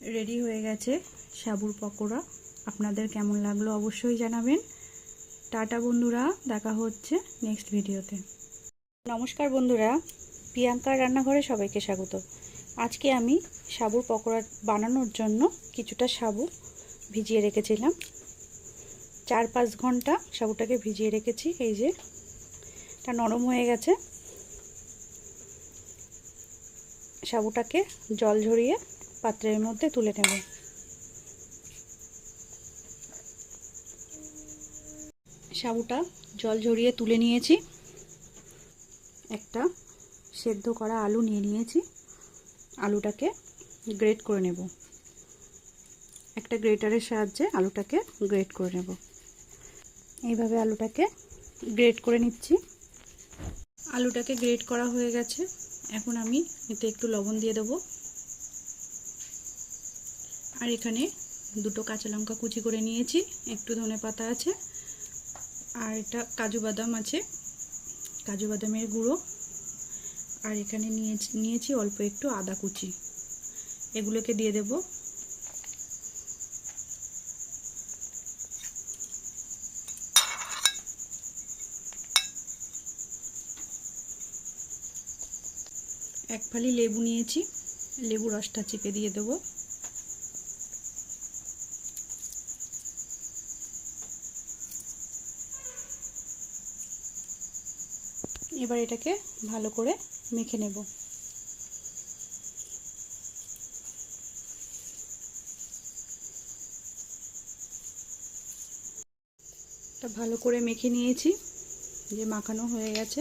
Ready হয়ে গেছে সাবুর পকোড়া। আপনাদের কেমন লাগল অবশ্যই জানাবেন। টাটা বন্ধুরা, দেখা হচ্ছে নেক্সট ভিডিওতে। নমস্কার বন্ধুরা, প্রিয়াঙ্কার রান্নাঘরে সবাইকে স্বাগত। আজকে আমি সাবুর পকোড়া বানানোর জন্য কিছুটা সাবু ভিজিয়ে রেখেছিলাম। চার পাঁচ ঘণ্টা সাবুটাকে ভিজিয়ে রেখেছি, এই যে এটা নরম হয়ে গেছে। সাবুটাকে জল ঝরিয়ে পাত্রের মধ্যে তুলে নেব। সাবুটা জল ঝরিয়ে তুলে নিয়েছি। একটা সেদ্ধ করা আলু নিয়ে নিয়েছি। আলুটাকে গ্রেট করে নেব। একটা গ্রেটারের সাহায্যে আলুটাকে গ্রেট করে নেব। এইভাবে আলুটাকে গ্রেট করে নিচ্ছি। আলুটাকে গ্রেট করা হয়ে গেছে। এখন আমি এতে একটু লবণ দিয়ে দেবো। আর এখানে দুটো কাঁচা লঙ্কা কুচি করে নিয়েছি, একটু ধনে পাতা আছে, আর এটা কাজু বাদাম আছে, কাজু বাদামের গুঁড়ো, আর এখানে নিয়েছি নিয়েছি অল্প একটু আদা কুচি। এগুলোকে দিয়ে দেব। এক ফালি লেবু নিয়েছি, লেবু রসটা চিপে দিয়ে দেবো। এবার এটাকে ভালো করে মেখে নেব। এটা ভালো করে মেখে নিয়েছি, যে মাখানো হয়ে গেছে।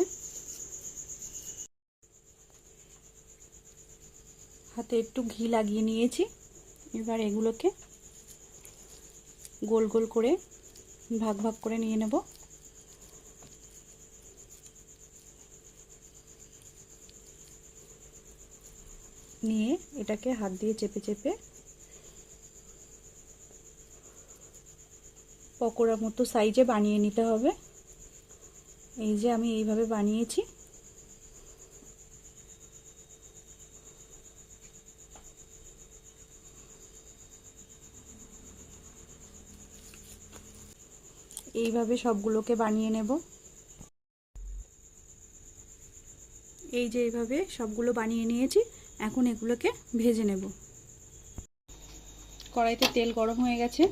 হাতে একটু ঘি লাগিয়ে নিয়েছি, এবার এগুলোকে গোল গোল করে ভাগ ভাগ করে নিয়ে নেব। নিয়ে এটাকে হাত দিয়ে চেপে চেপে পকোড়া মতো সাইজে বানিয়ে নিতে হবে। এই যে আমি এইভাবে বানিয়েছি। এইভাবে সবগুলোকে বানিয়ে নেব। এই যে এইভাবে সবগুলো বানিয়ে নিয়েছি। এখন এগুলোকে ভেজে নেব। কড়াইতে তেল গরম হয়ে গেছে।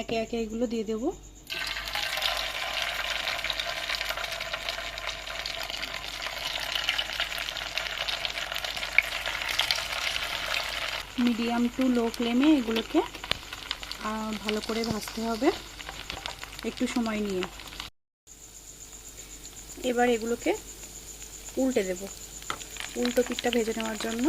একে একে এগুলো দিয়ে দেব। মিডিয়াম টু লো ফ্লেমে এগুলোকে ভালো করে ভাজতে হবে একটু সময় নিয়ে। এবার এগুলোকে উল্টে দেব। উল্টো পিঠটা ভেজে নেওয়ার জন্য।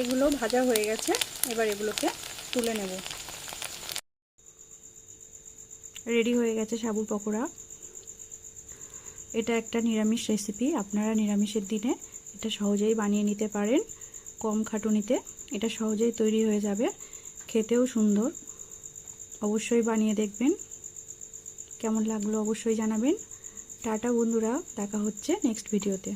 এগুলো ভাজা হয়ে গেছে এবার এগুলোকে তুলে নেব। রেডি হয়ে গেছে সাবুর পকোড়া। এটা একটা নিরামিষ রেসিপি আপনারা নিরামিষের দিনে এটা সহজেই বানিয়ে নিতে পারেন কম খাটুনিতে। এটা সহজেই তৈরি হয়ে যাবে, খেতেও সুন্দর। অবশ্যই বানিয়ে দেখবেন। কেমন লাগল অবশ্যই জানাবেন। টাটা বন্ধুরা, দেখা হচ্ছে নেক্সট ভিডিওতে